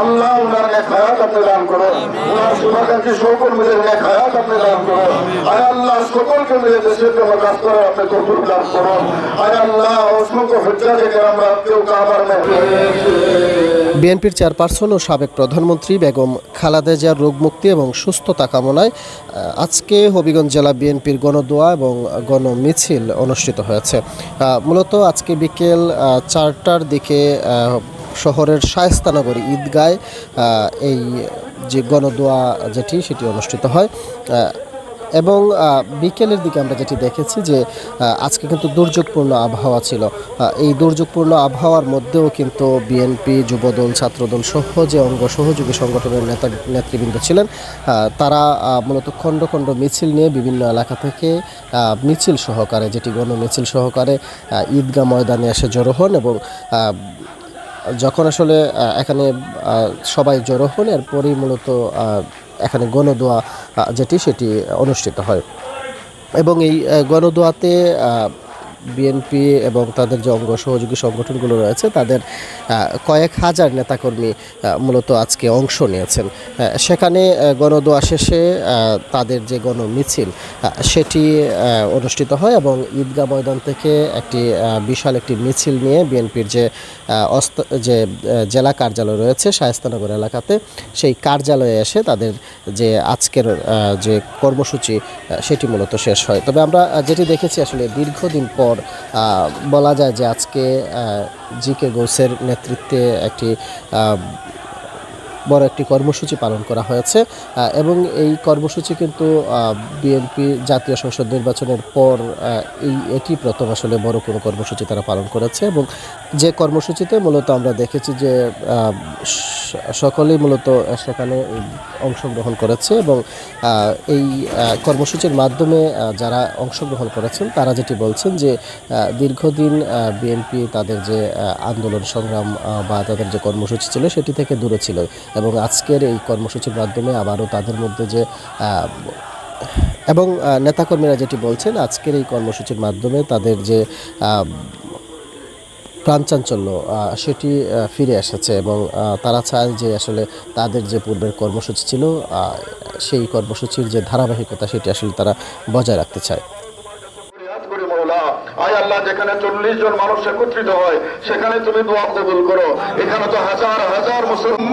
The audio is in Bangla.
আল্লাহ ওনার এক হায়াত আপনি দান করো ওনার শুভাকাঙ্ক্ষী সহকর্মীদের এক হায়াত আপনি দান করো আয় আল্লাহ সকলকে মিলে দেশের জন্য কাজ করার আপনি দান করো আয় আল্লাহ অসংখ্য আমরা কেউ কাবার বিএনপির চেয়ারপারসন ও সাবেক প্রধানমন্ত্রী বেগম খালেদা জিয়ার রোগমুক্তি এবং সুস্থতা কামনায় আজকে হবিগঞ্জ জেলা বিএনপির গণদোয়া এবং গণমিছিল অনুষ্ঠিত হয়েছে। মূলত আজকে বিকেল চারটার দিকে শহরের শায়স্তানগরী ঈদগায় এই যে গণদোয়া যেটি, সেটি অনুষ্ঠিত হয়। এবং বিকেলের দিকে আমরা যেটি দেখেছি যে আজকে কিন্তু দুর্যোগপূর্ণ আবহাওয়া ছিল। এই দুর্যোগপূর্ণ আবহাওয়ার মধ্যেও কিন্তু বিএনপি যুবদল, ছাত্রদল সহ যে অঙ্গ সহযোগী সংগঠনের নেতা, নেতৃবৃন্দ ছিলেন তারা মূলত খণ্ড খণ্ড মিছিল নিয়ে বিভিন্ন এলাকা থেকে মিছিল সহকারে, যেটি গণ মিছিল সহকারে ঈদগাহ ময়দানে এসে জড়ো হন এবং যখন আসলে এখানে সবাই জড়ো হন এরপরেই মূলত এখানে গণদোয়া যেটি সেটি অনুষ্ঠিত হয়। এবং এই গণদোয়াতে বিএনপি এবং তাদের যে অঙ্গ সহযোগী সংগঠনগুলো রয়েছে, তাদের কয়েক হাজার নেতাকর্মী মূলত আজকে অংশ নিয়েছেন। সেখানে গণদোয়া শেষে তাদের যে গণমিছিল সেটি অনুষ্ঠিত হয় এবং ঈদগাহ ময়দান থেকে একটি বিশাল একটি মিছিল নিয়ে বিএনপির যে যে জেলা কার্যালয় রয়েছে শায়স্তানগর এলাকাতে, সেই কার্যালয়ে এসে তাদের যে আজকের যে কর্মসূচি সেটি মূলত শেষ হয়। তবে আমরা যেটি দেখেছি আসলে দীর্ঘদিন পর বলা যায় যে আজকে জি কে গৌসের নেতৃত্বে একটি বড় একটি কর্মসূচি পালন করা হয়েছে এবং এই কর্মসূচি কিন্তু বিএনপি জাতীয় সংসদ নির্বাচনের পর এই এটি প্রথম আসলে বড় কোনো কর্মসূচি তারা পালন করেছে এবং যে কর্মসূচিতে মূলত আমরা দেখেছি যে সকলেই মূলত সেখানে অংশগ্রহণ করেছে এবং এই কর্মসূচির মাধ্যমে যারা অংশগ্রহণ করেছেন, তারা যেটি বলছেন যে দীর্ঘদিন বিএনপি তাদের যে আন্দোলন সংগ্রাম বা তাদের যে কর্মসূচি ছিল, সেটি থেকে দূরে ছিল এবং আজকের এই কর্মসূচির মাধ্যমে আবারও তাদের মধ্যে যে এবং নেতাকর্মীরা যেটি বলছেন, আজকের এই কর্মসূচির মাধ্যমে তাদের যে প্রাণচাঞ্চল্য সেটি ফিরে এসেছে এবং তারা চায় যে আসলে তাদের যে পূর্বের কর্মসূচি ছিল সেই কর্মসূচির যে ধারাবাহিকতা সেটি আসলে তারা বজায় রাখতে চায়। ফরিয়াদ করি মৌলা আয় আল্লাহ যেখানে চল্লিশ জন মানুষ একত্রিত হয় সেখানে তুমি দোয়া কবুল করো। এখানে তো হাজার হাজার মুসলমান।